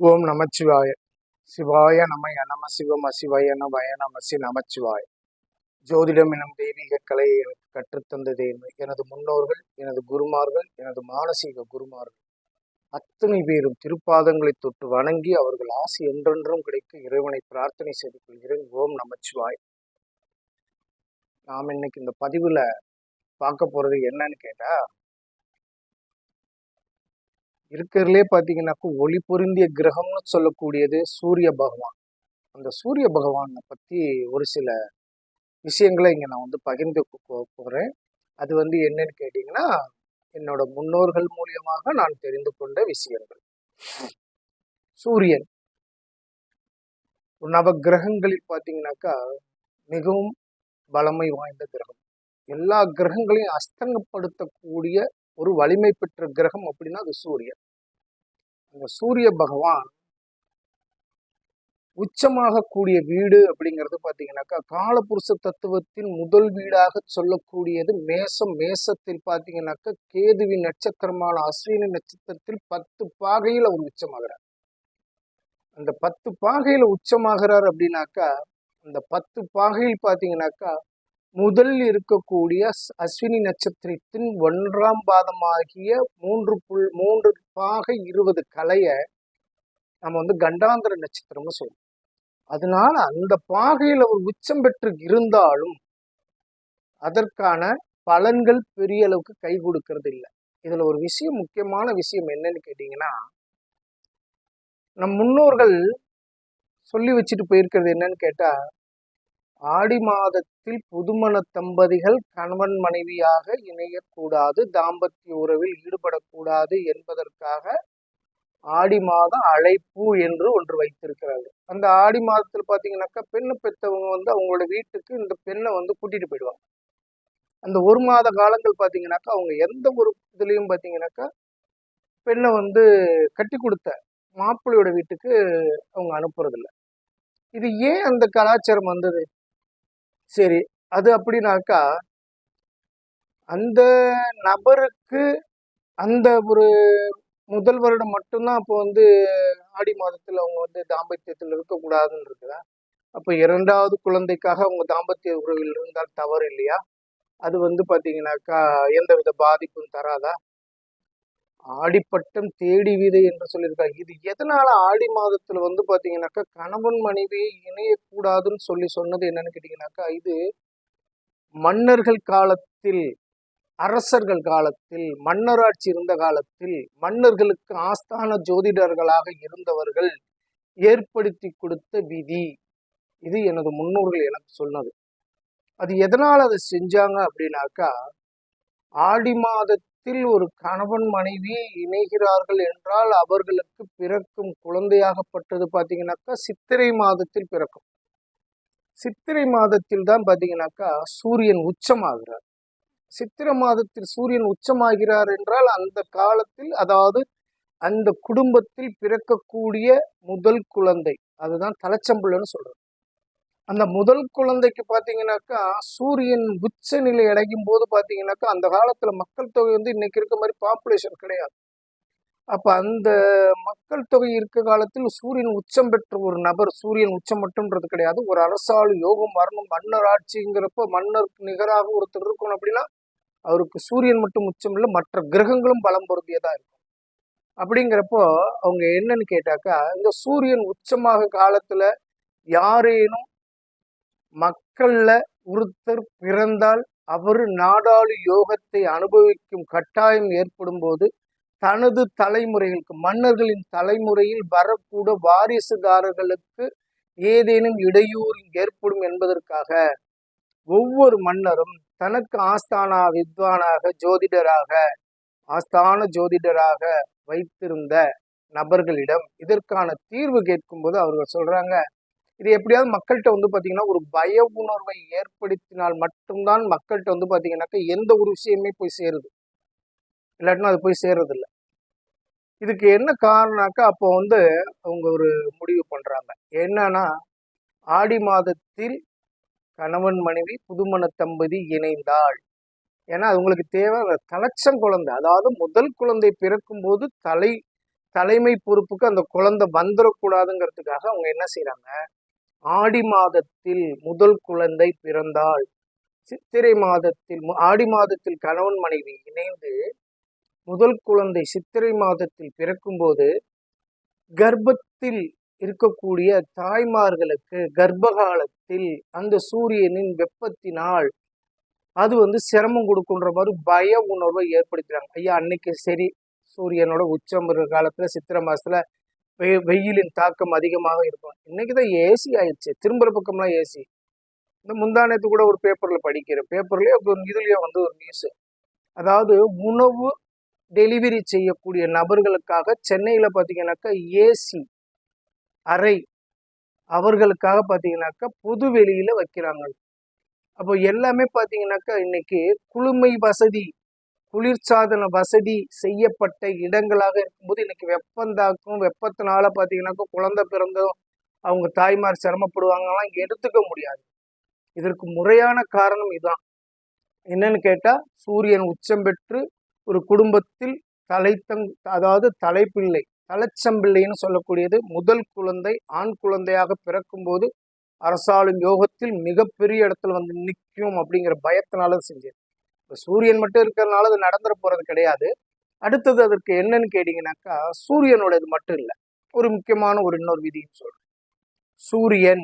ஓம் நமச்சிவாய. சிவாய நமய நம சிவம் அசிவாய நமய நமசி நமச்சிவாய ஜோதிடம் எனும் தெய்வீக கலையை எனக்கு கற்றுத்தந்தது எனது முன்னோர்கள் எனது குருமார்கள் எனது மானசீக குருமார்கள். அத்தனை பேரும் திருப்பாதங்களை தொட்டு வணங்கி அவர்கள் ஆசை என்றென்றும் கிடைக்க இறைவனை பிரார்த்தனை செய்து கொள்கிறேன். ஓம் நமச்சிவாய். நாம் இன்னைக்கு இந்த பதிவில் பார்க்க போகிறது என்னன்னு கேட்டால் இருக்கிறதுலே பார்த்தீங்கன்னாக்கா ஒளி பொருந்திய கிரகம்னு சொல்லக்கூடியது சூரிய பகவான். அந்த சூரிய பகவானை பற்றி ஒரு சில விஷயங்களை இங்கே நான் வந்து பகிர்ந்து போகிறேன் அது வந்து என்னன்னு கேட்டிங்கன்னா என்னோட முன்னோர்கள் மூலியமாக நான் தெரிந்து கொண்ட விஷயங்கள். சூரியன். நவ கிரகங்களில் பார்த்தீங்கன்னாக்கா மிகவும் பலமை வாய்ந்த கிரகம். எல்லா கிரகங்களையும் அஸ்தங்கப்படுத்தக்கூடிய ஒரு வலிமை பெற்ற கிரகம் அப்படின்னா அது சூரியன். அந்த சூரிய பகவான் உச்சமாக கூடிய வீடு அப்படிங்கிறது பார்த்தீங்கன்னாக்கா காலபுருஷ தத்துவத்தின் முதல் வீடாக சொல்லக்கூடியது மேசம் மேசத்தில் பார்த்தீங்கன்னாக்கா கேதுவின் நட்சத்திரமான அஸ்வினி நட்சத்திரத்தில் பத்து பாகையில் அவர் உச்சமாகிறார். அந்த பத்து பாகையில உச்சமாகிறார் அப்படின்னாக்கா அந்த பத்து பாகையில் பார்த்தீங்கன்னாக்கா முதல் இருக்கக்கூடிய அஸ்வினி நட்சத்திரத்தின் ஒன்றாம் பாதமாகிய மூன்று புல் மூன்று பாகை இருபது கலையை நம்ம வந்து கண்டாந்திர நட்சத்திரம்னு சொல்லுவோம் அதனால அந்த பாகையில் அவர் உச்சம் பெற்று இருந்தாலும் அதற்கான பலன்கள் பெரிய அளவுக்கு கை கொடுக்கறது இல்லை இதுல ஒரு விஷயம் முக்கியமான விஷயம் என்னன்னு கேட்டீங்கன்னா நம் முன்னோர்கள் சொல்லி வச்சுட்டு போயிருக்கிறது என்னன்னு கேட்டா ஆடி மாதத்தில் புதுமண தம்பதிகள் கணவன் மனைவியாக இணையக்கூடாது தாம்பத்திய உறவில் ஈடுபடக்கூடாது என்பதற்காக ஆடி மாதம் அழைப்பு என்று ஒன்று வைத்திருக்கிறார்கள் அந்த ஆடி மாதத்தில் பார்த்தீங்கன்னாக்கா பெண்ணு பெற்றவங்க வந்து அவங்களோட வீட்டுக்கு இந்த பெண்ணை வந்து கூட்டிட்டு போயிடுவாங்க. அந்த ஒரு மாத காலங்கள் பார்த்தீங்கன்னாக்கா அவங்க எந்த ஒரு இதுலேயும் பார்த்தீங்கன்னாக்கா பெண்ணை வந்து கட்டி கொடுத்த மாப்பிள்ளையோட வீட்டுக்கு அவங்க அனுப்புறதில்ல. இது ஏன் அந்த கலாச்சாரம் வந்தது? சரி அது அப்படின்னாக்கா அந்த நபருக்கு அந்த ஒரு முதல் வருடம் மட்டும்தான் அப்போ வந்து ஆடி மாதத்தில் அவங்க வந்து தாம்பத்தியத்தில் இருக்கக்கூடாதுன்னு இருக்குதா? அப்போ இரண்டாவது குழந்தைக்காக அவங்க தாம்பத்திய உறவில் இருந்தால் தவறு இல்லையா? அது வந்து பார்த்தீங்கன்னாக்கா எந்தவித பாதிப்பும் தராதா? ஆடிப்பட்டம் தேடி விதை என்று சொல்லியிருக்காங்க. இது எதனால ஆடி மாதத்துல வந்து பாத்தீங்கன்னாக்கா கணவன் மனைவி இணையக்கூடாதுன்னு சொல்லி சொன்னது என்னன்னு கேட்டீங்கன்னாக்கா இது மன்னர்கள் காலத்தில் அரசர்கள் காலத்தில் மன்னராட்சி இருந்த காலத்தில் மன்னர்களுக்கு ஆஸ்தான ஜோதிடர்களாக இருந்தவர்கள் ஏற்படுத்தி கொடுத்த விதி. இது எனது முன்னோர்கள் எனக்கு சொன்னது. அது எதனால் அதை செஞ்சாங்க அப்படின்னாக்கா ஆடி மாதத்தில் ஒரு கணவன் மனைவி இணைகிறார்கள் என்றால் அவர்களுக்கு பிறக்கும் குழந்தையாகப்பட்டது பார்த்தீங்கன்னாக்கா சித்திரை மாதத்தில் பிறக்கும். சித்திரை மாதத்தில் தான் பார்த்தீங்கன்னாக்கா சூரியன் உச்சமாகிறார். சித்திரை மாதத்தில் சூரியன் உச்சமாகிறார் என்றால் அந்த காலத்தில் அதாவது அந்த குடும்பத்தில் பிறக்கக்கூடிய முதல் குழந்தை. அதுதான் தலைச்சம்புள்ளன்னு சொல்றது அந்த முதல் குழந்தைக்கு பார்த்தீங்கன்னாக்கா சூரியன் உச்ச நிலை அடையும் போது பார்த்தீங்கன்னாக்கா அந்த காலத்தில் மக்கள் தொகை வந்து இன்னைக்கு இருக்க மாதிரி பாப்புலேஷன் கிடையாது. அப்போ அந்த மக்கள் தொகை இருக்க காலத்தில் சூரியன் உச்சம் பெற்ற ஒரு நபர் சூரியன் உச்சம் மட்டும்ன்றது கிடையாது. ஒரு அரசாள் யோகம் வரணும் மன்னர் ஆட்சிங்கிறப்ப மன்னருக்கு நிகராக ஒருத்தர் இருக்கணும் அப்படின்னா அவருக்கு சூரியன் மட்டும் உச்சம் இல்லை மற்ற கிரகங்களும் பலம் பொருந்தியதாக இருக்கும். அப்படிங்கிறப்போ அவங்க என்னன்னு கேட்டாக்கா இந்த சூரியன் உச்சமாக காலத்தில் யாரேனும் மக்கள்ல ஒருத்தர் பிறந்தால் அவர் நாடாளு யோகத்தை அனுபவிக்கும் கட்டாயம் ஏற்படும் போது தனது தலைமுறைகளுக்கு மன்னர்களின் தலைமுறையில் வரக்கூட வாரிசுதாரர்களுக்கு ஏதேனும் இடையூறு ஏற்படும் என்பதற்காக ஒவ்வொரு மன்னரும் தனக்கு ஆஸ்தானா வித்வானாக ஜோதிடராக ஆஸ்தான ஜோதிடராக வைத்திருந்த நபர்களிடம் இதற்கான தீர்வு கேட்கும்போது அவர்கள் சொல்றாங்க இது எப்படியாவது மக்கள்கிட்ட வந்து பார்த்தீங்கன்னா ஒரு பய உணர்வை ஏற்படுத்தினால் மட்டும்தான் மக்கள்கிட்ட வந்து பார்த்தீங்கன்னாக்கா எந்த ஒரு விஷயமே போய் சேருது. இல்லாட்டினா அது போய் சேர்றது இதுக்கு என்ன காரணம்னாக்கா அப்போ வந்து அவங்க ஒரு முடிவு பண்ணுறாங்க என்னன்னா ஆடி மாதத்தில் கணவன் மனைவி புதுமண தம்பதி இணைந்தாள். ஏன்னா அது உங்களுக்கு தேவை அந்த தலைச்சம் குழந்தை. அதாவது முதல் குழந்தை பிறக்கும்போது தலை தலைமை பொறுப்புக்கு அந்த குழந்தை வந்துடக்கூடாதுங்கிறதுக்காக அவங்க என்ன செய்கிறாங்க ஆடி மாதத்தில் முதல் குழந்தை பிறந்தால் சித்திரை மாதத்தில் ஆடி மாதத்தில் கணவன் மனைவி இணைந்து முதல் குழந்தை சித்திரை மாதத்தில் பிறக்கும்போது கர்ப்பத்தில் இருக்கக்கூடிய தாய்மார்களுக்கு கர்ப்பகாலத்தில் அந்த சூரியனின் வெப்பத்தினால் அது வந்து சிரமம் கொடுக்குன்ற மாதிரி பய உணர்வை ஏற்படுத்துகிறாங்க ஐயா அன்னைக்கு சரி சூரியனோட உச்சம் இருக்கிற காலத்தில் சித்திரை மாதத்தில் வெ வெயிலின் தாக்கம் அதிகமாக இருக்கும். இன்னைக்கு தான் ஏசி ஆயிடுச்சு. திரும்புகிற பக்கம்லாம் ஏசி. இந்த முந்தானத்து கூட ஒரு பேப்பரில் படிக்கிறேன். பேப்பர்லேயே இதுலேயே வந்து ஒரு நியூஸு அதாவது உணவு டெலிவரி செய்யக்கூடிய நபர்களுக்காக சென்னையில் பார்த்தீங்கன்னாக்கா ஏசி அறை அவர்களுக்காக பார்த்தீங்கன்னாக்கா பொது வெளியில் வைக்கிறாங்க. அப்போ எல்லாமே பார்த்தீங்கன்னாக்கா இன்னைக்கு குளுமை வசதி குளிர்சாதன வசதி செய்யப்பட்ட இடங்களாக இருக்கும்போது இன்னைக்கு வெப்பந்தாக்கும் வெப்பத்தினால பார்த்தீங்கன்னாக்கா குழந்தை பிறந்தும் அவங்க தாய்மார் சிரமப்படுவாங்கலாம் எடுத்துக்க முடியாது. இதற்கு முறையான காரணம் இதுதான் என்னன்னு கேட்டால் சூரியன் உச்சம் பெற்று ஒரு குடும்பத்தில் தலைத்தங் அதாவது தலைப்பிள்ளை தலைச்சம்பிள்ளைன்னு சொல்லக்கூடியது முதல் குழந்தை ஆண் குழந்தையாக பிறக்கும்போது அரசாளும் யோகத்தில் மிகப்பெரிய இடத்துல வந்து நிற்கும் அப்படிங்கிற பயத்தினால செஞ்சது. இப்போ சூரியன் மட்டும் இருக்கிறதுனால அது நடந்துட போகிறது கிடையாது. அடுத்தது அதற்கு என்னன்னு கேட்டிங்கனாக்கா சூரியனோட இது மட்டும் இல்லை. ஒரு முக்கியமான ஒரு இன்னொரு விதின்னு சொல்கிறேன் சூரியன்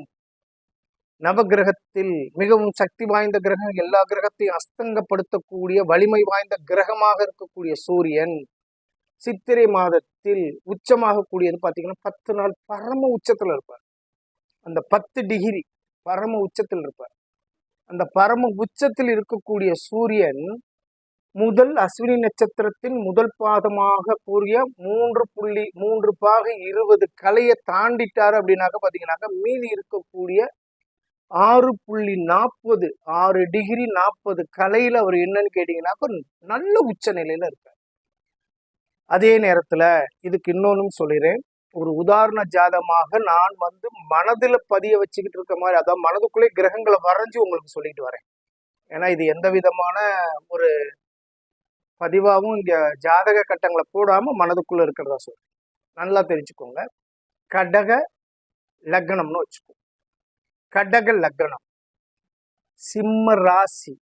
நவகிரகத்தில் மிகவும் சக்தி வாய்ந்த கிரகம் எல்லா கிரகத்தையும் அஸ்தங்கப்படுத்தக்கூடிய வலிமை வாய்ந்த கிரகமாக இருக்கக்கூடிய சூரியன் சித்திரை மாதத்தில் உச்சமாக கூடியது பார்த்தீங்கன்னா பத்து நாள் பரம உச்சத்தில் இருப்பார். அந்த பத்து டிகிரி பரம உச்சத்தில் இருப்பார். அந்த பரம உச்சத்தில் இருக்கக்கூடிய சூரியன் முதல் அஸ்வினி நட்சத்திரத்தின் முதல் பாதமாக கூறிய மூன்று புள்ளி மூன்று பாக இருபது கலையை தாண்டிட்டார் அப்படின்னாக்க பார்த்தீங்கன்னாக்க மீதி இருக்கக்கூடிய ஆறு புள்ளி நாற்பது ஆறு டிகிரி நாற்பது கலையில் அவர் என்னன்னு கேட்டிங்கன்னாக்கா நல்ல உச்ச நிலையில இருக்கார். அதே நேரத்தில் இதுக்கு இன்னொன்னும் சொல்லிடுறேன் ஒரு உதாரண ஜாதமாக நான் வந்து மனதில் பதிய வச்சுக்கிட்டு இருக்க மாதிரி அதான் மனதுக்குள்ளே கிரகங்களை வரைஞ்சு உங்களுக்கு சொல்லிட்டு வரேன். ஏன்னா இது எந்த விதமான ஒரு பதிவாகவும் இங்கே ஜாதக கட்டங்களை போடாமல் மனதுக்குள்ளே இருக்கிறதா சொல்கிறேன் நல்லா தெரிஞ்சுக்கோங்க. கடக லக்னம்னு வச்சுக்கோ. கடக லக்னம். சிம்ம ராசி.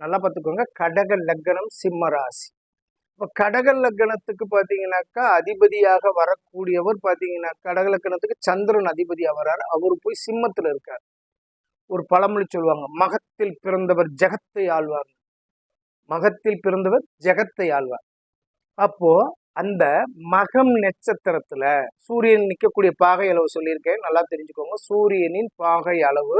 நல்லா பார்த்துக்கோங்க. கடக லக்னம் சிம்ம ராசி. இப்போ கடக லக்னத்துக்கு பார்த்தீங்கன்னாக்கா அதிபதியாக வரக்கூடியவர் பார்த்தீங்கன்னா கடக லக்னத்துக்கு சந்திரன் அதிபதியாக வர்றார் அவர் போய் சிம்மத்தில் இருக்கார். ஒரு பழமொழி சொல்லுவாங்க மகத்தில் பிறந்தவர் ஜெகத்தை ஆழ்வார் மகத்தில் பிறந்தவர் ஜெகத்தை ஆழ்வார் அப்போ அந்த மகம் நட்சத்திரத்துல சூரியன் நிற்கக்கூடிய பாகை அளவு சொல்லியிருக்கேன். நல்லா தெரிஞ்சுக்கோங்க. சூரியனின் பாகை அளவு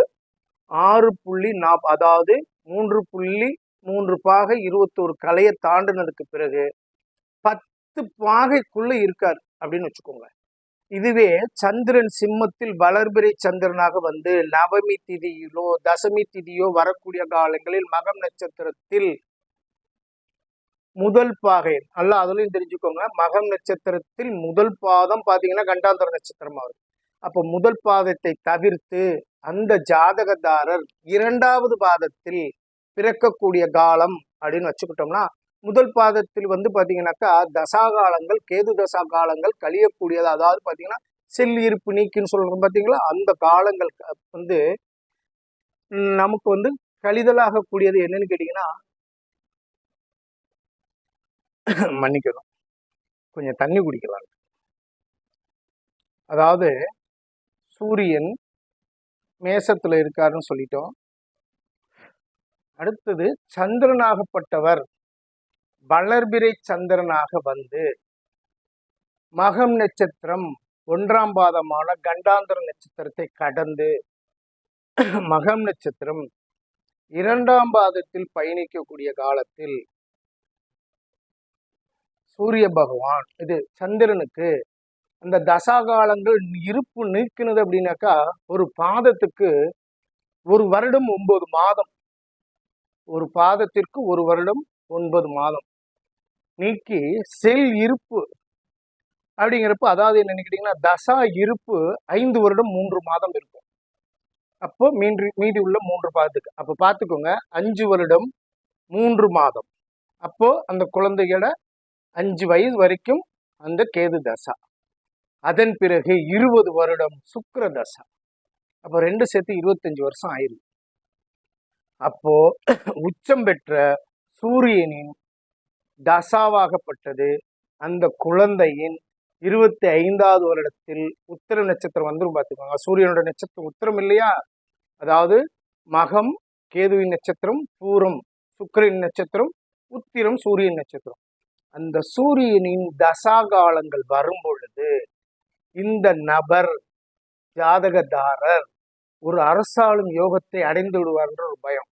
ஆறு புள்ளி நாப் அதாவது மூன்று புள்ளி மூன்று பாகை இருபத்தோரு கலையை தாண்டினதுக்கு பிறகு பத்து பாகைக்குள்ள இருக்கார் அப்படின்னு வச்சுக்கோங்க இதுவே சந்திரன் சிம்மத்தில் வளர்பிறை சந்திரனாக வந்து நவமி திதியிலோ தசமி திதியோ வரக்கூடிய காலங்களில் மகம் நட்சத்திரத்தில் முதல் பாகை அல்ல அதுலயும் தெரிஞ்சுக்கோங்க. மகம் நட்சத்திரத்தில் முதல் பாதம் பாத்தீங்கன்னா கண்டாந்தர நட்சத்திரமா வருது அப்போ முதல் பாதத்தை தவிர்த்து அந்த ஜாதகதாரர் இரண்டாவது பாதத்தில் பிறக்கக்கூடிய காலம் அப்படின்னு வச்சுக்கிட்டோம்னா முதல் பாதத்தில் வந்து பார்த்திங்கனாக்கா தசா காலங்கள் கேது தசா காலங்கள் கழியக்கூடியது அதாவது பார்த்தீங்கன்னா செல் இருப்பு நீக்கின்னு சொல்கிறோம் பார்த்தீங்களா அந்த காலங்கள் வந்து நமக்கு வந்து கழிதலாக கூடியது என்னன்னு கேட்டிங்கன்னா மன்னிக்கணும். கொஞ்சம் தண்ணி குடிக்கலாம். அதாவது சூரியன் மேசத்தில் இருக்காருன்னு சொல்லிட்டோம். அடுத்தது சந்திரனாகப்பட்டவர். வளர்பிறை சந்திரனாக வந்து மகம் நட்சத்திரம் ஒன்றாம் பாதமான கண்டாந்திர நட்சத்திரத்தை கடந்து மகம் நட்சத்திரம் இரண்டாம் பாதத்தில் பயணிக்கக்கூடிய காலத்தில் சூரிய பகவான் இது சந்திரனுக்கு அந்த தசாகாலங்கள் இருப்பு நீக்கினது அப்படின்னாக்கா ஒரு பாதத்துக்கு ஒரு வருடம் ஒன்பது மாதம் ஒரு பாதத்திற்கு ஒரு வருடம் ஒன்பது மாதம். நீக்கி செல் இருப்பு அப்படிங்கிறப்ப அதாவது என்ன நினைக்கிட்டீங்கன்னா தசா இருப்பு ஐந்து வருடம் மூன்று மாதம் இருக்கும். அப்போ மீண்டு மீதி உள்ள மூன்று பாதத்துக்கு. அப்போ பார்த்துக்கோங்க அஞ்சு வருடம் மூன்று மாதம். அப்போ அந்த குழந்தையோட அஞ்சு வயது வரைக்கும் அந்த கேது தசா. அதன் பிறகு இருபது வருடம் சுக்கர தசா. அப்போ ரெண்டு சேர்த்து இருபத்தஞ்சு வருஷம் ஆயிருக்கு அப்போ உச்சம் பெற்ற சூரியனின் தசாவாகப்பட்டது. அந்த குழந்தையின் இருபத்தி ஐந்தாவது வருடத்தில் உத்திர நட்சத்திரம் வந்துரும் பார்த்துக்கோங்க. சூரியனோட நட்சத்திரம் உத்திரம் இல்லையா? அதாவது மகம் கேதுவின் நட்சத்திரம் பூரம் சுக்கரின் நட்சத்திரம் உத்திரம் சூரியன் நட்சத்திரம். அந்த சூரியனின் தசாகாலங்கள் வரும் பொழுது இந்த நபர் ஜாதகதாரர் ஒரு அரசாளும் யோகத்தை அடைந்து விடுவார்ன்ற ஒரு பயம்.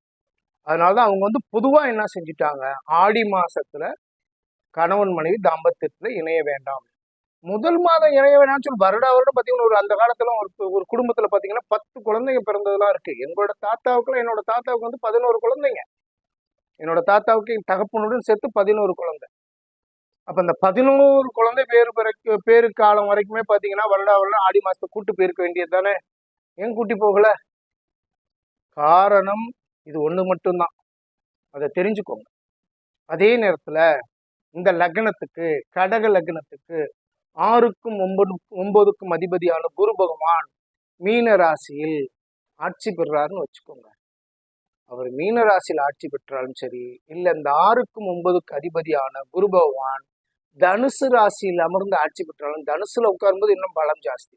அதனாலதான் அவங்க வந்து பொதுவா என்ன செஞ்சுட்டாங்க? ஆடி மாசத்துல கணவன் மனைவி தாம்பத்தியத்துல இணைய வேண்டாம். முதல் மாதம் இணைய வேண்டாம்னு சொல்லி வருட வருடம் பார்த்தீங்கன்னா ஒரு அந்த காலத்துல ஒரு ஒரு குடும்பத்துல பாத்தீங்கன்னா பத்து குழந்தைங்க பிறந்ததெல்லாம் இருக்கு. எங்களோட தாத்தாவுக்குலாம் என்னோட தாத்தாவுக்கு வந்து பதினோரு குழந்தைங்க. என்னோட தாத்தாவுக்கு என் தகப்பனுடன் சேர்த்து பதினோரு குழந்தை. அப்ப இந்த பதினோரு குழந்தை பேரு பிறக்கு பேரு காலம் வரைக்குமே பாத்தீங்கன்னா வருடா வருடம் ஆடி மாசத்தை கூட்டு போயிருக்க வேண்டியது தானே ஏன் கூட்டி போகல? காரணம் இது ஒன்று மட்டும்தான். அதை தெரிஞ்சுக்கோங்க. அதே நேரத்தில் இந்த லக்னத்துக்கு கடக லக்னத்துக்கு ஆறுக்கும் ஒன்பது ஒன்பதுக்கும் அதிபதியான குரு பகவான் மீன ராசியில் ஆட்சி பெறுறாருன்னு வச்சுக்கோங்க. அவர் மீன ராசியில் ஆட்சி பெற்றாலும் சரி இல்லை இந்த ஆறுக்கும் ஒன்பதுக்கு அதிபதியான குரு பகவான் தனுசு ராசியில் அமர்ந்து ஆட்சி பெற்றாலும் தனுசுல உட்காரும்போது இன்னும் பலம் ஜாஸ்தி.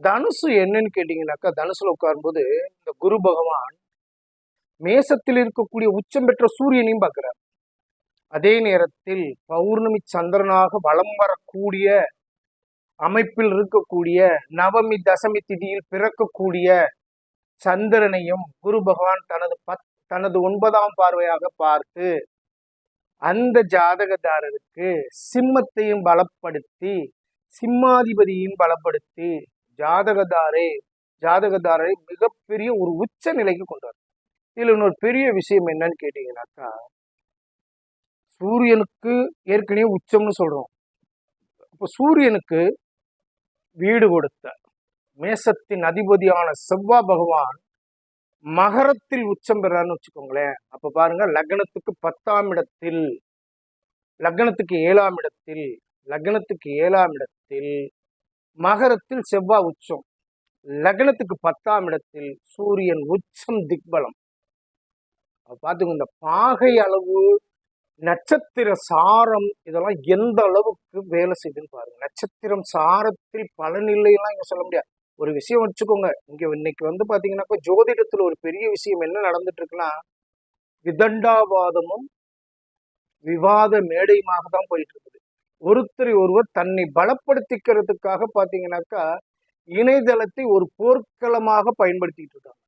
தனுசு என்னன்னு கேட்டிங்கனாக்கா தனுசுல உட்காரும்போது இந்த குரு பகவான் மேசத்தில் இருக்கக்கூடிய உச்சம் பெற்ற சூரியனையும் பார்க்கிறார். அதே நேரத்தில் பௌர்ணமி சந்திரனாக வலம் வரக்கூடிய அமைப்பில் இருக்கக்கூடிய நவமி தசமி திதியில் பிறக்கக்கூடிய சந்திரனையும் குரு பகவான் தனது பத் தனது ஒன்பதாம் பார்வையாக பார்த்து அந்த ஜாதகதாரருக்கு சிம்மத்தையும் பலப்படுத்தி சிம்மாதிபதியையும் பலப்படுத்தி ஜாதகதாரே ஜாதகதாரரை மிகப்பெரிய ஒரு உச்ச நிலைக்கு கொண்டு வரும் இதில் இன்னொரு பெரிய விஷயம் என்னன்னு கேட்டீங்கன்னாக்கா சூரியனுக்கு ஏற்கனவே உச்சம்னு சொல்றோம். இப்போ சூரியனுக்கு வீடு கொடுத்த மேசத்தின் அதிபதியான செவ்வாய் பகவான் மகரத்தில் உச்சம் பெறான்னு வச்சுக்கோங்களேன். அப்போ பாருங்க லக்னத்துக்கு பத்தாம் இடத்தில் லக்னத்துக்கு ஏழாம் இடத்தில் லக்னத்துக்கு ஏழாம் இடத்தில் மகரத்தில் செவ்வாய் உச்சம். லக்னத்துக்கு பத்தாம் இடத்தில் சூரியன் உச்சம் திக்பலம். பார்த்துங்க இந்த பாகை அளவு நட்சத்திர சாரம் இதெல்லாம் எந்த அளவுக்கு வேலை செய்யுதுன்னு பாருங்க. நட்சத்திரம் சாரத்தில் பலனில்லையெல்லாம் இங்க சொல்ல முடியாது. ஒரு விஷயம் வச்சுக்கோங்க இங்க இன்னைக்கு வந்து பாத்தீங்கன்னாக்கா ஜோதிடத்துல ஒரு பெரிய விஷயம் என்ன நடந்துட்டு இருக்குன்னா விதண்டாவாதமும் விவாத மேடையுமாக தான் போயிட்டு இருக்குது ஒருத்தரை ஒருவர் தன்னை பலப்படுத்திக்கிறதுக்காக பார்த்தீங்கன்னாக்கா இணையதளத்தை ஒரு போர்க்களமாக பயன்படுத்திக்கிட்டு இருக்காங்க.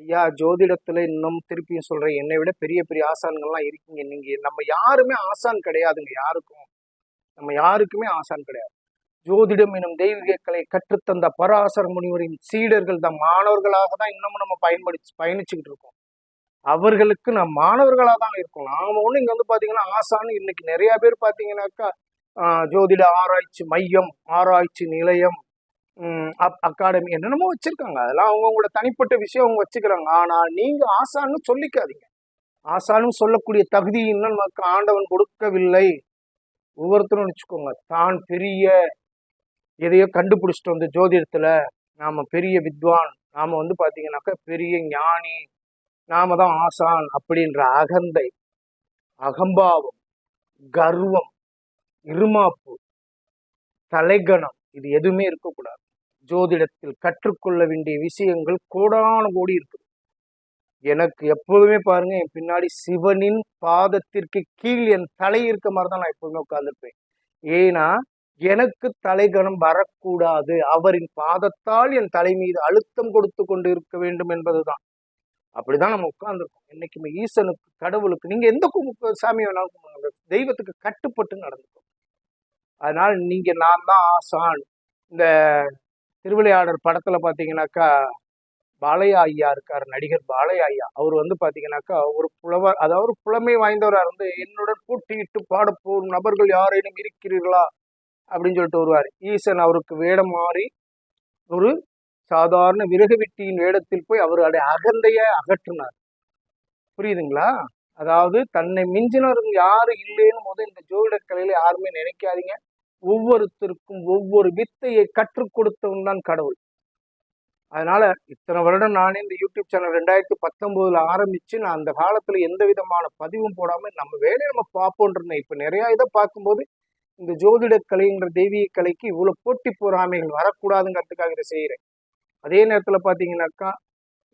ஐயா ஜோதிடத்துல இன்னும் திருப்பியும் சொல்றேன் என்னை விட பெரிய பெரிய ஆசான்கள்லாம் இருக்கீங்க. நீங்க நம்ம யாருமே ஆசான் கிடையாதுங்க யாருக்கும். நம்ம யாருக்குமே ஆசான் கிடையாது. ஜோதிடம் எனும் தெய்வீக கலை கற்றுத்தந்த பராசர முனிவரின் சீடர்கள் தான் மாணவர்களாக தான் இன்னமும் நம்ம பயன்படுத்தி பயணிச்சுக்கிட்டு இருக்கோம். அவர்களுக்கு நம்ம மாணவர்களாக தான் இருக்கோம். நாம ஒன்று இங்கே வந்து பார்த்தீங்கன்னா ஆசான்னு இன்னைக்கு நிறைய பேர் பார்த்தீங்கன்னாக்கா ஜோதிட ஆராய்ச்சி மையம் ஆராய்ச்சி நிலையம் அப் அகாடமி என்னென்னமோ வச்சிருக்காங்க. அதெல்லாம் அவங்கவுங்களோட தனிப்பட்ட விஷயம் அவங்க வச்சுக்கிறாங்க. ஆனால் நீங்கள் ஆசான்னு சொல்லிக்காதீங்க. ஆசான்னு சொல்லக்கூடிய தகுதி இன்னும் நமக்கு ஆண்டவன் கொடுக்கவில்லை. ஒவ்வொருத்தரும் வச்சுக்கோங்க. தான் பெரிய எதையோ கண்டுபிடிச்சிட்டு வந்து ஜோதிடத்தில் நாம் பெரிய வித்வான் நாம் வந்து பார்த்தீங்கன்னாக்கா பெரிய ஞானி நாம தான் ஆசான் அப்படின்ற அகந்தை அகம்பாவம் கர்வம் இருமாப்பு தலைகணம் இது எதுவுமே இருக்கக்கூடாது. ஜோதிடத்தில் கற்றுக்கொள்ள வேண்டிய விஷயங்கள் கோடான கோடி இருக்குது. எனக்கு எப்போதுமே பாருங்க என் பின்னாடி சிவனின் பாதத்திற்கு கீழ் என் தலை இருக்க மாதிரி தான் நான் எப்போதுமே உட்காந்துருப்பேன் ஏன்னா எனக்கு தலைகணம் வரக்கூடாது. அவரின் பாதத்தால் என் தலை மீது அழுத்தம் கொடுத்து கொண்டு இருக்க வேண்டும் என்பதுதான். அப்படிதான் நம்ம உட்கார்ந்துருக்கோம். என்னைக்குமே ஈசனுக்கு கடவுளுக்கு நீங்க எந்த கு- சாமி வேணாலும் கும்பிடுங்க. தெய்வத்துக்கு கட்டுப்பட்டு நடந்துக்கும் அதனால நீங்க நான் தான் ஆசான். இந்த திருவிளையாடர் படத்துல பாத்தீங்கன்னாக்கா பாலையா ஐயா இருக்கார் நடிகர் பாலையா ஐயா. அவர் வந்து பாத்தீங்கன்னாக்கா ஒரு புலவர் அதாவது புலமை வாய்ந்தவரா இருந்து என்னுடன் கூட்டியிட்டு பாடப்போகும் நபர்கள் யாரேனும் இருக்கிறீர்களா? அப்படின்னு சொல்லிட்டு வருவார். ஈசன் அவருக்கு வேடம் மாறி ஒரு சாதாரண விறகு வெட்டியின் வேடத்தில் போய் அவருடைய அகந்தைய அகற்றினார். புரியுதுங்களா? அதாவது தன்னை மிஞ்சினவங்க யாரும் இல்லைன்னு போது இந்த ஜோதிட கலையில யாருமே நினைக்காதீங்க. ஒவ்வொருத்தருக்கும் ஒவ்வொரு வித்தையை கற்றுக் கொடுத்தவன் தான் கடவுள். அதனால இத்தனை வருடம் நானே இந்த யூடியூப் சேனல் ரெண்டாயிரத்தி பத்தொன்பதுல ஆரம்பிச்சு நான் அந்த காலத்துல எந்த விதமான பதிவும் போடாம நம்ம வேலையை நம்ம பார்ப்போம்னு இருந்தேன் இப்ப நிறைய இதை பார்க்கும்போது இந்த ஜோதிட கலைங்கிற தெய்வீக கலைக்கு இவ்வளவு போட்டி பொறாமைகள் வரக்கூடாதுங்கிறதுக்காக இதை செய்யறேன் அதே நேரத்துல பாத்தீங்கன்னாக்கா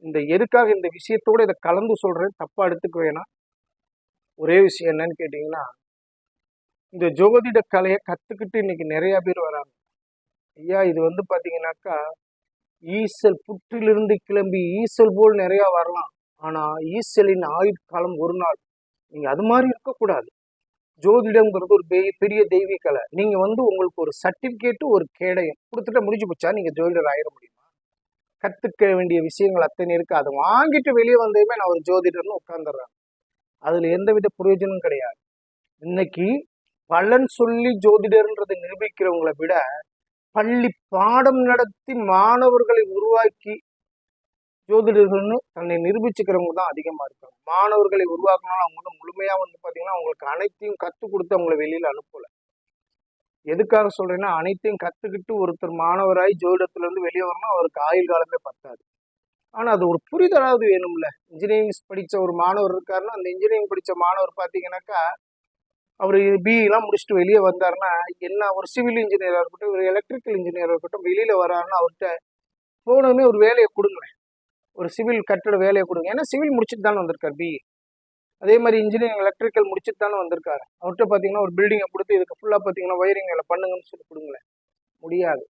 இந்த எதுக்காக இந்த விஷயத்தோட இதை கலந்து சொல்றேன்? தப்பா எடுத்துக்க வேணாம். ஒரே விஷயம் என்னன்னு கேட்டிங்கன்னா இந்த ஜோதிட கலையை கற்றுக்கிட்டு இன்னைக்கு நிறைய பேர் வராங்க. ஐயா இது வந்து பார்த்தீங்கன்னாக்கா ஈசல் புற்றிலிருந்து கிளம்பி ஈசல் போல் நிறையா வரலாம். ஆனால் ஈசலின் ஆயுட்காலம் ஒரு நாள். நீங்கள் அது மாதிரி இருக்கக்கூடாது. ஜோதிடம்ங்கிறது ஒரு பெரிய பெரிய தெய்வீக கலை. நீங்கள் வந்து உங்களுக்கு ஒரு சர்டிஃபிகேட்டு ஒரு கேடயம் கொடுத்துட்டு முடிஞ்சு போச்சா? நீங்கள் ஜோதிடர் ஆயிட முடியுமா? கற்றுக்க வேண்டிய விஷயங்கள் அத்தனை இருக்குது அதை வாங்கிட்டு வெளியே வந்ததுமே நான் ஒரு ஜோதிடர்னு உட்காந்துடுறேன் அதுல எந்தவித பிரயோஜனம் கிடையாது. இன்னைக்கு பலன் சொல்லி ஜோதிடர்ன்றதை நிரூபிக்கிறவங்களை விட பள்ளி பாடம் நடத்தி மாணவர்களை உருவாக்கி ஜோதிடர்கள்னு தன்னை நிரூபிச்சுக்கிறவங்க தான் அதிகமா இருக்காங்க. மாணவர்களை உருவாக்கினாலும் அவங்க வந்து முழுமையா வந்து பாத்தீங்கன்னா அவங்களுக்கு அனைத்தையும் கற்றுக் கொடுத்து அவங்கள வெளியில அனுப்பல. எதுக்காக சொல்றேன்னா அனைத்தையும் கத்துக்கிட்டு ஒருத்தர் மாணவராய் ஜோதிடத்துல இருந்து வெளியே வரணும் அவருக்கு ஆயுள் காலமே பத்தாது. ஆனால் அது ஒரு புரிதலாவது வேணும்ல. இன்ஜினியரிங் படித்த ஒரு மாணவர் இருக்காருன்னா அந்த இன்ஜினியரிங் படித்த மாணவர் பார்த்தீங்கன்னாக்கா அவர் பிஇலாம் முடிச்சுட்டு வெளியே வந்தாருன்னா என்ன ஒரு சிவில் இன்ஜினியராக இருக்கட்டும் ஒரு எலக்ட்ரிக்கல் இன்ஜினியராக இருக்கட்டும் வெளியில் வராருன்னா அவர்கிட்ட போனதுமே ஒரு வேலையை கொடுங்களேன். ஒரு சிவில் கட்டட வேலையை கொடுங்க. ஏன்னா சிவில் முடிச்சுட்டு தானே வந்திருக்கார் பிஇ அதே மாதிரி இன்ஜினியரிங் எலக்ட்ரிக்கல் முடிச்சுட்டு தானே வந்திருக்காரு. அவர்கிட்ட பார்த்தீங்கன்னா ஒரு பில்டிங்கை கொடுத்து இதுக்கு ஃபுல்லாக பார்த்தீங்கன்னா ஒயரிங் வேலை பண்ணுங்கன்னு சொல்லி கொடுங்களேன். முடியாது.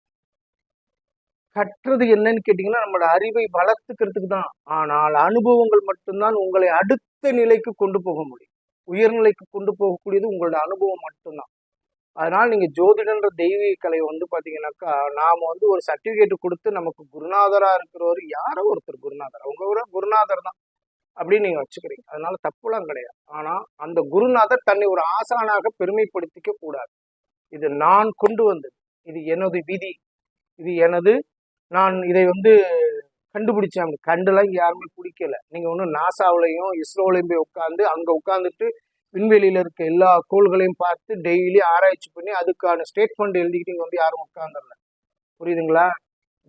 கற்றது என்னன்னு கேட்டிங்கன்னா நம்மளோட அறிவை வளர்த்துக்கிறதுக்கு தான் ஆனால் அனுபவங்கள் மட்டும்தான் உங்களை அடுத்த நிலைக்கு கொண்டு போக முடியும். உயர்நிலைக்கு கொண்டு போகக்கூடியது உங்களோட அனுபவம் மட்டும்தான். அதனால் நீங்கள் ஜோதிடன்ற தெய்வீக கலையை வந்து பார்த்தீங்கன்னாக்கா நாம் வந்து ஒரு சர்டிஃபிகேட் கொடுத்து நமக்கு குருநாதராக இருக்கிறவர் யாரோ ஒருத்தர் குருநாதர். அவங்க ஒரு குருநாதர் தான் அப்படின்னு நீங்கள் வச்சுக்கிறீங்க. அதனால தப்புலாம் கிடையாது. ஆனால் அந்த குருநாதர் தன்னை ஒரு ஆசானாக பெருமைப்படுத்திக்க கூடாது. இது நான் கொண்டு வந்தது. இது எனது விதி. இது எனது நான் இதை வந்து கண்டுபிடிச்சேன் கண்டுலாம் யாருமே பிடிக்கல. நீங்க ஒன்றும் நாசாவிலையும் இஸ்ரோலையும் போய் உட்காந்து அங்க உட்காந்துட்டு விண்வெளியில இருக்க எல்லா கோள்களையும் பார்த்து டெய்லி ஆராய்ச்சி பண்ணி அதுக்கான ஸ்டேட்மெண்ட் எழுதிக்கிட்டு வந்து யாரும் உட்காந்துடல புரியுதுங்களா?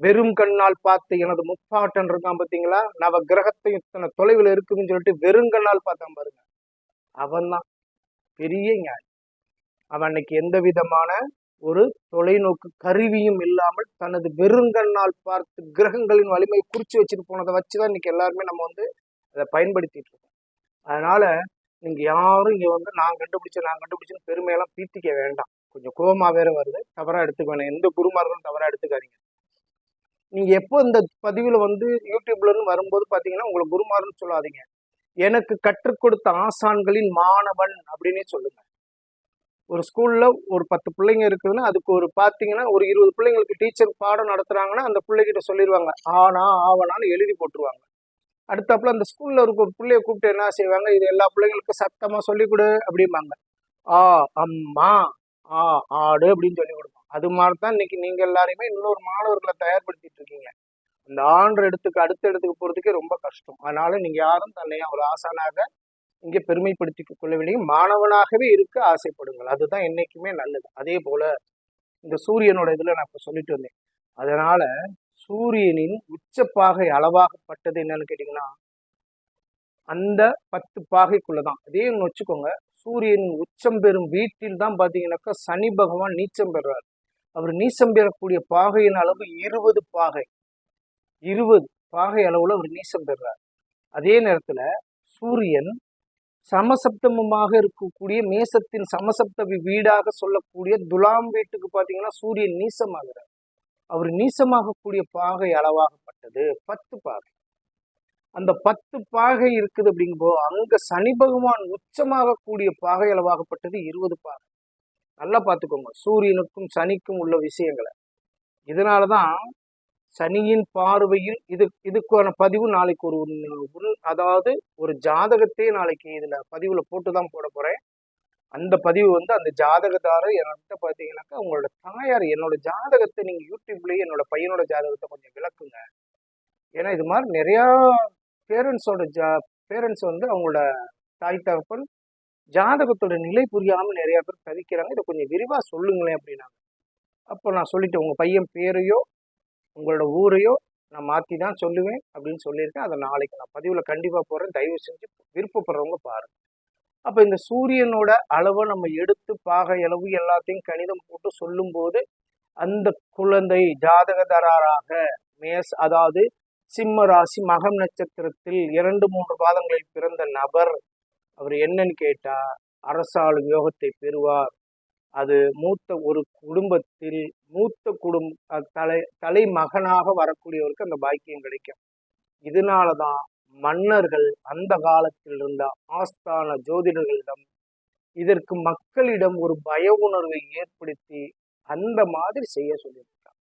வெறும் கண்ணால் பார்த்து எனது முப்பாட்டன் இருக்கான் பார்த்தீங்களா? நவ கிரகத்தையும் இத்தனை தொலைவில் இருக்குன்னு சொல்லிட்டு வெறும் கண்ணால் பார்த்தான் பாருங்க. அவன் தான் பெரிய ஞானி. அவன் அன்னைக்கு எந்த விதமான ஒரு தொலைநோக்கு கருவியும் இல்லாமல் தனது வெறுங்கண்ணால் பார்த்து கிரகங்களின் வலிமையை குறிச்சு வச்சுட்டு போனதை வச்சு தான் இன்னைக்கு எல்லாருமே நம்ம வந்து அதை பயன்படுத்திட்டு இருக்கோம். அதனால நீங்கள் யாரும் இங்கே வந்து நான் கண்டுபிடிச்ச நான் கண்டுபிடிச்சேன்னு பெருமையெல்லாம் பீத்திக்க வேண்டாம். கொஞ்சம் கோபமா வேற வருது. தவறாக எடுத்துக்க வேணாம். எந்த குருமார்களும் தவறாக எடுத்துக்காதீங்க. நீங்கள் எப்போ இந்த பதிவில் வந்து யூடியூப்லன்னு வரும்போது பார்த்தீங்கன்னா உங்களை குருமாருன்னு சொல்லாதீங்க. எனக்கு கற்றுக் கொடுத்த ஆசான்களின் மாணவன் அப்படின்னே சொல்லுங்கள் ஒரு ஸ்கூலில் ஒரு பத்து பிள்ளைங்க இருக்குதுன்னா அதுக்கு ஒரு பார்த்தீங்கன்னா ஒரு இருபது பிள்ளைங்களுக்கு டீச்சர் பாடம் நடத்துறாங்கன்னா அந்த பிள்ளைகிட்ட சொல்லிடுவாங்க ஆனா ஆவனான்னு எழுதி போட்டுருவாங்க. அடுத்தாப்புல அந்த ஸ்கூலில் இருக்க ஒரு பிள்ளைய கூப்பிட்டு என்ன செய்வாங்க இது எல்லா பிள்ளைங்களுக்கும் சத்தமாக சொல்லி கொடு அப்படிம்பாங்க. ஆ அம்மா ஆ ஆடு அப்படின்னு சொல்லி கொடுப்போம் அது மாதிரி தான் இன்னைக்கு நீங்கள் எல்லாரையுமே இன்னொரு மாணவர்களை தயார்படுத்திட்டு இருக்கீங்க. அந்த ஆண்டு இடத்துக்கு அடுத்த இடத்துக்கு போகிறதுக்கே ரொம்ப கஷ்டம். அதனால நீங்கள் யாரும் தன்னையும் ஒரு ஆசானாக இங்கே பெருமைப்படுத்திக் கொள்ளவில்லை. மாணவனாகவே இருக்க ஆசைப்படுங்கள். அதுதான் என்னைக்குமே நல்லது. அதே போல இந்த சூரியனோட இதில் நான் இப்போ சொல்லிட்டு வந்தேன். அதனால சூரியனின் உச்சப்பாகை அளவாகப்பட்டது என்னன்னு கேட்டீங்கன்னா அந்த பத்து பாகைக்குள்ளதான். அதே ஒன்று வச்சுக்கோங்க. சூரியனின் உச்சம் பெறும் வீட்டில் தான் பார்த்தீங்கன்னாக்கா சனி பகவான் நீச்சம் பெறுறாரு. அவர் நீச்சம் பெறக்கூடிய பாகையின் அளவு இருபது பாகை. இருபது பாகை அளவில் அவர் நீச்சம் பெறுறார். அதே நேரத்தில் சூரியன் சமசப்தமமாக இருக்கக்கூடிய மேசத்தின் சமசப்த வீடாக சொல்லக்கூடிய துலாம் வீட்டுக்கு பார்த்தீங்கன்னா சூரியன் நீசமாகிறார். அவர் நீசமாகக்கூடிய பாகை அளவாகப்பட்டது. பத்து பாகை. அந்த பத்து பாகை இருக்குது அப்படிங்கும்போது அங்க சனி பகவான் உச்சமாகக்கூடிய பாகை அளவாகப்பட்டது இருபது பாகை. நல்லா பார்த்துக்கோங்க. சூரியனுக்கும் சனிக்கும் உள்ள விஷயங்களை. இதனாலதான் சனியின் பார்வையில் இது இதுக்கான பதிவு நாளைக்கு ஒரு உள் அதாவது ஒரு ஜாதகத்தையே நாளைக்கு இதில் பதிவில் போட்டு தான் போட போகிறேன் அந்த பதிவு வந்து அந்த ஜாதகதாரர் என்கிட்ட பார்த்தீங்கன்னாக்கா உங்களோட தாயார் என்னோட ஜாதகத்தை நீங்கள் யூடியூப்லேயே என்னோட பையனோட ஜாதகத்தை கொஞ்சம் விளக்குங்க. ஏன்னா இது மாதிரி நிறையா பேரண்ட்ஸோட ஜா பேரண்ட்ஸ் வந்து அவங்களோட தாய் தகப்பன் ஜாதகத்தோட நிலை புரியாமல் நிறையா பேர் தவிக்கிறாங்க. இதை கொஞ்சம் விரிவாக சொல்லுங்களேன் அப்படின்னாங்க. அப்போ நான் சொல்லிட்டேன் உங்கள் பையன் பேரையோ உங்களோட ஊரையோ நான் மாற்றி தான் சொல்லுவேன் அப்படின்னு சொல்லியிருக்கேன். அதை நாளைக்கு நான் பதிவில் கண்டிப்பாக போடுறேன். தயவு செஞ்சு விருப்பப்படுறவங்க பாருங்க. அப்போ இந்த சூரியனோட அளவை நம்ம எடுத்து பாகை அளவு எல்லாத்தையும் கணிதம் போட்டு சொல்லும்போது அந்த குழந்தை ஜாதகதாரராக மேஸ் அதாவது சிம்ம ராசி மகம் நட்சத்திரத்தில் இரண்டு மூன்று பாதங்களில் பிறந்த நபர் அவர் என்னன்னு கேட்டால் அரசாளும் யோகத்தை பெறுவார். அது மூத்த ஒரு குடும்பத்தில் மூத்த குடும் தலை தலை தலைமகனாக வரக்கூடியவருக்கு அந்த பாக்கியம் கிடைக்கும். இதனால தான் மன்னர்கள் அந்த காலத்தில் இருந்த ஆஸ்தான ஜோதிடர்களிடம் இதற்கு மக்களிடம் ஒரு பய உணர்வை ஏற்படுத்தி அந்த மாதிரி செய்ய சொல்லியிருக்காங்க.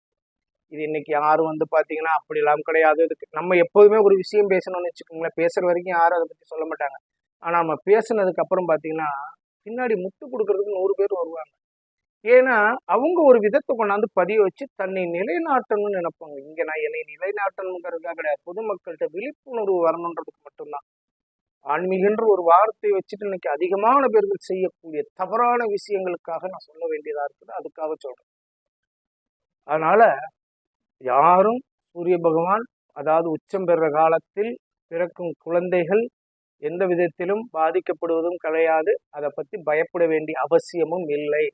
இது இன்னைக்கு யாரும் வந்து பார்த்தீங்கன்னா அப்படிலாம் கிடையாது. இதுக்கு நம்ம எப்போதுமே ஒரு விஷயம் பேசணும்னு வச்சுக்கோங்களேன். பேசுகிற வரைக்கும் யாரும் அதை பற்றி சொல்ல மாட்டாங்க. ஆனால் நம்ம பேசுனதுக்கு அப்புறம் பார்த்தீங்கன்னா பின்னாடி முட்டு கொடுக்கறதுக்கு நூறு பேர் வருவாங்க. ஏன்னா அவங்க ஒரு விதத்தை கொண்டாந்து பதிய வச்சு தன்னை நிலைநாட்டணும்னு நினைப்பாங்க. இங்க நான் என்னை நிலைநாட்டணுங்கிறதுக்காக கிடையாது. பொதுமக்கள்கிட்ட விழிப்புணர்வு வரணுன்றதுக்கு மட்டும்தான். ஆன்மீகன்ற ஒரு வார்த்தையை வச்சுட்டு இன்னைக்கு அதிகமான பேர்கள் செய்யக்கூடிய தவறான விஷயங்களுக்காக நான் சொல்ல வேண்டியதா இருக்குது. அதுக்காக சொல்றேன். அதனால யாரும் சூரிய பகவான் அதாவது உச்சம் பெற காலத்தில் பிறக்கும் குழந்தைகள் எந்த விதத்திலும் பாதிக்கப்படுவதும் கிடையாது. அதை பற்றி பயப்பட வேண்டிய அவசியமும் இல்லை.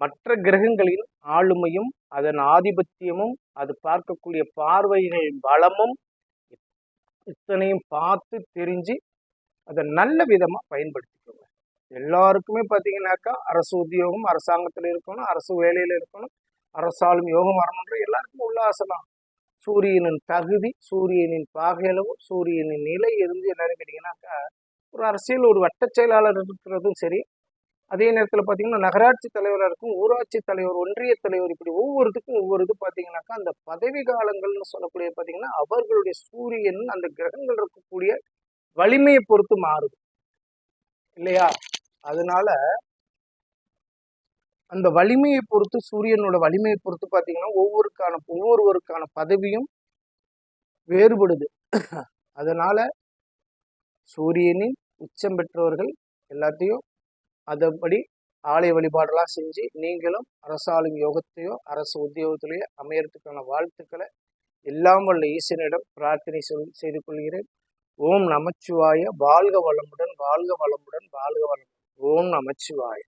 மற்ற கிரகங்களின் ஆளுமையும் அதன் ஆதிபத்தியமும் அது பார்க்கக்கூடிய பார்வைகளின் பலமும் இத்தனையும் பார்த்து தெரிஞ்சு அதை நல்ல விதமாக பயன்படுத்திக்கோங்க. எல்லாருக்குமே பார்த்தீங்கன்னாக்கா அரசு உத்தியோகம் அரசாங்கத்தில் இருக்கணும் அரசு வேலையில் இருக்கணும் அரசாலும் யோகம் வரணுன்ற எல்லாருக்கும் உள்ள ஆசை தான் சூரியனின் தகுதி சூரியனின் பாகையளவு சூரியனின் நிலை இருந்து என்னன்னு கேட்டீங்கன்னாக்கா ஒரு அரசியல் ஒரு வட்ட செயலாளர் இருக்கிறதும் சரி. அதே நேரத்தில் பார்த்தீங்கன்னா நகராட்சி தலைவராக இருக்கும் ஊராட்சி தலைவர் ஒன்றிய தலைவர் இப்படி ஒவ்வொருத்துக்கும் ஒவ்வொரு இது பார்த்தீங்கன்னாக்கா அந்த பதவி காலங்கள்னு சொல்லக்கூடிய பார்த்தீங்கன்னா அவர்களுடைய சூரியன் அந்த கிரகங்கள் இருக்கக்கூடிய வலிமையை பொறுத்து மாறுது. இல்லையா? அதனால அந்த வலிமையை பொறுத்து சூரியனோட வலிமையை பொறுத்து பார்த்தீங்கன்னா ஒவ்வொருக்கான ஒவ்வொருவருக்கான பதவியும் வேறுபடுது. அதனால சூரியனின் உச்சம் பெற்றவர்கள் எல்லாத்தையும் அதன்படி ஆலய வழிபாடெல்லாம் செஞ்சு நீங்களும் அரசாளும் யோகத்தையோ அரசு உத்தியோகத்திலேயோ அமையறதுக்கான வாழ்த்துக்களை எல்லாம் வல்ல ஈசனிடம் பிரார்த்தனை சொல் செய்து கொள்கிறேன். ஓம் நமச்சிவாய. வாழ்க வளமுடன் வாழ்க வளமுடன் வாழ்க வளமுடன். ஓம் நமச்சிவாய.